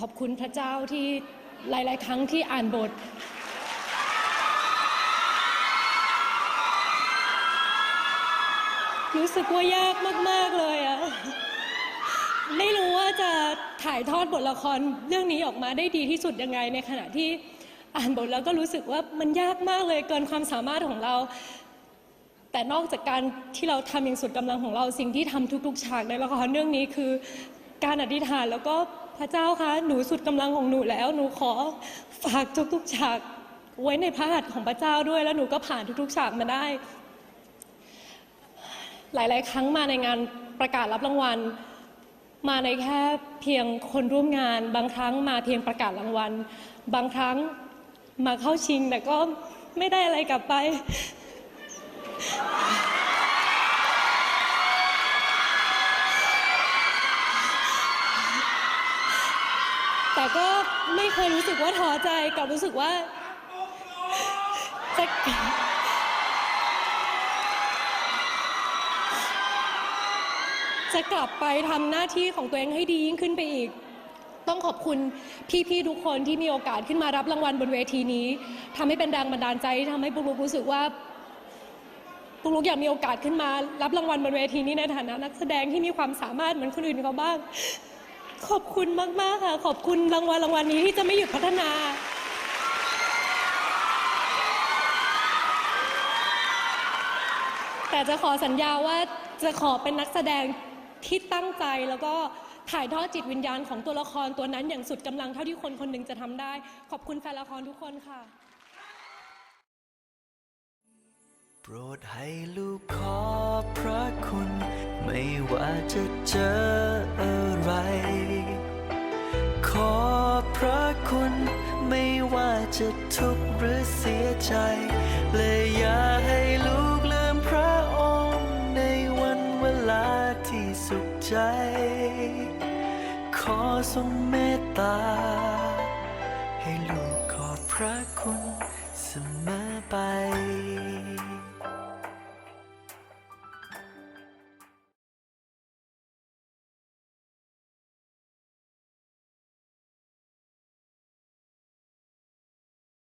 ขอบคุณพระเจ้าที่หลาย ๆ ครั้งที่อ่านบท รู้สึกว่ายากมาก ๆ เลยอะไม่รู้ว่าจะถ่ายทอดบทละครเรื่องนี้ออกมาได้ดีที่สุดยังไง ในขณะที่อ่านบทแล้วก็รู้สึกว่ามันยากมากเลยเกินความสามารถของเรา แต่นอกจากการที่เราทำอย่างสุดกำลังของเราสิ่งที่ทำทุก ๆ ฉากในละครเรื่องนี้คือ การอธิษฐานแล้วก็พระเจ้าคะหนูสุดกำลังของหนูแล้ว หนูขอฝากทุกๆฉากไว้ในพระหัตถ์ของพระเจ้าด้วย แล้วหนูก็ผ่านทุกๆฉากมาได้ หลาย ๆ ครั้งมาในงานประกาศรับรางวัล มาในแค่เพียงคนร่วมงาน บางครั้งมาเพียงประกาศรางวัล บางครั้งมาเข้าชิงแต่ก็ไม่ได้อะไรกลับไป แต่ก็ไม่เคยรู้สึกว่าท้อใจกลับรู้สึกว่าจะจะกลับไปทำหน้าที่ของตัวเองให้ดียิ่งขึ้นไปอีก ต้องขอบคุณพี่ๆทุกคนที่มีโอกาสขึ้นมารับรางวัลบนเวทีนี้ทำให้เป็นแรงบันดาลใจทำให้ปุ๊กลุกรู้สึกว่าปุ๊กลุกอยากมีโอกาสขึ้นมา รับรางวัลบนเวทีนี้ในฐานะนักแสดงที่มีความสามารถเหมือนคนอื่นเขาบ้าง ขอบคุณมาก ๆ ค่ะ ขอบคุณรางวัลรางวัลนี้ที่จะไม่หยุดพัฒนา แต่จะขอสัญญาว่าจะขอเป็นนักแสดงที่ตั้งใจแล้วก็ถ่ายทอดจิตวิญญาณของตัวละครตัวนั้นอย่างสุดกำลังเท่าที่คนคนหนึ่งจะทำได้ ขอบคุณแฟนละครทุกคนค่ะ โปรดให้ลูกขอพระคุณ ไม่ว่าจะเจอ พระคุณ ไม่ว่าจะทุกข์หรือเสียใจเลยอย่าให้ลูกลืมพระองค์ ในวันเวลาที่สุขใจ ขอทรงเมตตา ให้ลูกขอบพระคุณเสมอ